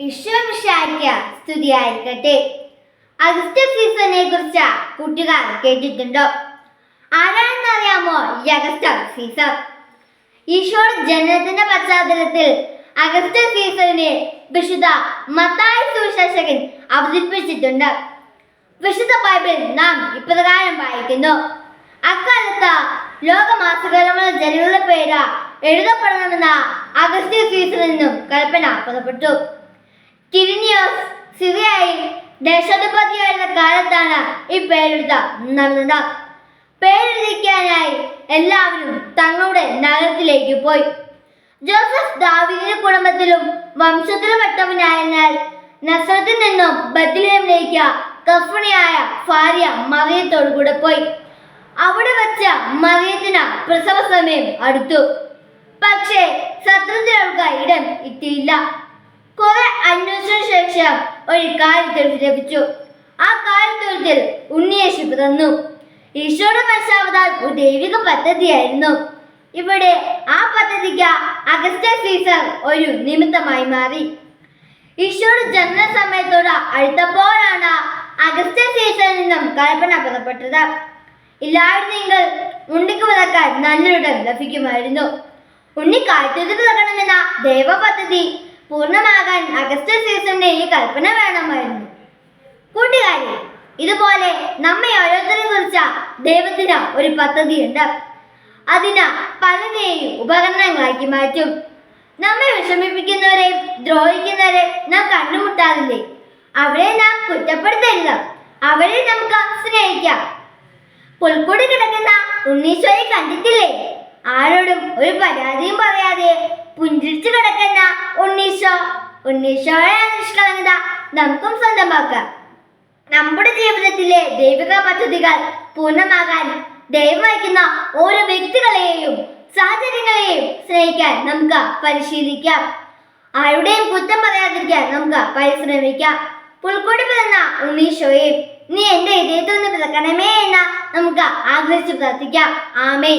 ഈശ്വരമിഷായിക്ക സ്തുതിയായിരിക്കട്ടെ. അഗസ്റ്റ് സീസണിനെ കുറിച്ച് കുട്ടികൾ കേട്ടിട്ടുണ്ടോ? ആരാണെന്ന് അറിയാമോ ഈ അഗസ്റ്റ് സീസൺ? ഈശോയുടെ ജനനത്തിന്റെ പശ്ചാത്തലത്തിൽ അഗസ്റ്റ് സീസണിനെ വിശുദ്ധ മത്തായ സുവിശേഷകൻ അവതരിപ്പിച്ചിട്ടുണ്ട്. വിശുദ്ധ ബൈബിൾ നാം ഇപ്രകാരം വായിക്കുന്നു. അക്കാലത്ത് ലോകമാസകലമുള്ള ജനങ്ങളുടെ പേര് എഴുതപ്പെടണമെന്ന അഗസ്റ്റ് സീസണിൽ നിന്നും കൽപ്പന പുറപ്പെട്ടു. കിരിനിയോസ് സിറിയയിൽ ദേശാധിപതിയായിരുന്ന കാലത്താണ് ഈ പേരെടുത്ത നടന്നത്. പേരെഴുതിക്കാനായി എല്ലാവരും തങ്ങളുടെ നഗരത്തിലേക്ക് പോയി. ജോസഫ് ദാവീദിന്റെ കുടുംബത്തിലും വംശത്തിലും പെട്ടവനായതിനാൽ നസ്രത്തിൽ നിന്നും ബദ്ലേമിലേക്ക് കഫണിയായ ഭാര്യ മറിയത്തോടു കൂടെ പോയി. അവിടെ വച്ച മറിയത്തിന് പ്രസവ സമയം അടുത്തു. പക്ഷേ സത്രത്തിൽ ഇടം എത്തിയില്ല കുറെ അന്വേഷണ ശേഷം ഒരു കാര്യത്തിൽ ലഭിച്ചു ആ കാര്യത്തിൽ ഉണ്ണിയേശു പിറന്നു ഈശോയുടെ മനസ്സാവതാൽ ഒരു ദൈവിക പദ്ധതിയായിരുന്നു. ഇവിടെ ആ പദ്ധതിക്ക് അഗസ്റ്റ സീസർ ഒരു നിമിത്തമായി മാറി. ഈശോയുടെ ജനന സമയത്തോട് അടുത്തപ്പോഴാണ് അഗസ്റ്റ സീസറിൽ നിന്നും കൽപ്പന പുറപ്പെട്ടത്. ഇല്ലായിരുന്നെങ്കിൽ ഉണ്ണിക്ക് വിളക്കാൻ നല്ലൊരിടം ലഭിക്കുമായിരുന്നു. ഉണ്ണി കാഴ്ചത് തുടങ്ങണമെന്ന ദൈവ പദ്ധതി പൂർണമാകാൻ അഗസ്റ്റ് സീസണിന്റെ ഈ കൽപ്പന വേണമായിരുന്നു. കൂട്ടുകാരി ഇതുപോലെ നമ്മെ ഓരോരുത്തരെ കുറിച്ച ദൈവത്തിന് ഒരു പദ്ധതിയുണ്ട്. അതിന് പലരെയും ഉപകരണങ്ങളാക്കി മാറ്റും. നമ്മെ വിഷമിപ്പിക്കുന്നവരെയും ദ്രോഹിക്കുന്നവരെ നാം കണ്ടുമുട്ടാറില്ലേ? അവരെ നാം കുറ്റപ്പെടുത്തരുത്. അവരെ നമുക്ക് സ്നേഹിക്കാം. പുൽക്കൂടി കിടക്കുന്ന ഉണ്ണീശോയെ കണ്ടിട്ടില്ലേ? ആരോടും ഒരു പരാതിയും പറയാതെ പുഞ്ചിരിച്ചു കിടക്കുന്ന ഉണ്ണീശോ ഉണ്ണീശോയെ നിഷ്കളങ്കത നമുക്കും സ്വന്തമാക്കാം. നമ്മുടെ ജീവിതത്തിലെ ദൈവിക പദ്ധതികൾ പൂർണമാകാൻ ദൈവം വഹിക്കുന്ന ഓരോ വ്യക്തികളെയും സാഹചര്യങ്ങളെയും സ്നേഹിക്കാൻ നമുക്ക് പരിശീലിക്കാം. ആരുടെയും കുറ്റം പറയാതിരിക്കാൻ നമുക്ക് പരിശ്രമിക്കാം. പുൽക്കൂടി പിറന്ന ഉണ്ണീശോയെ നീ എന്റെ നിന്ന് പിറക്കണമേ എന്ന് നമുക്ക് ആഗ്രഹിച്ച് പ്രാർത്ഥിക്കാം. ആമേ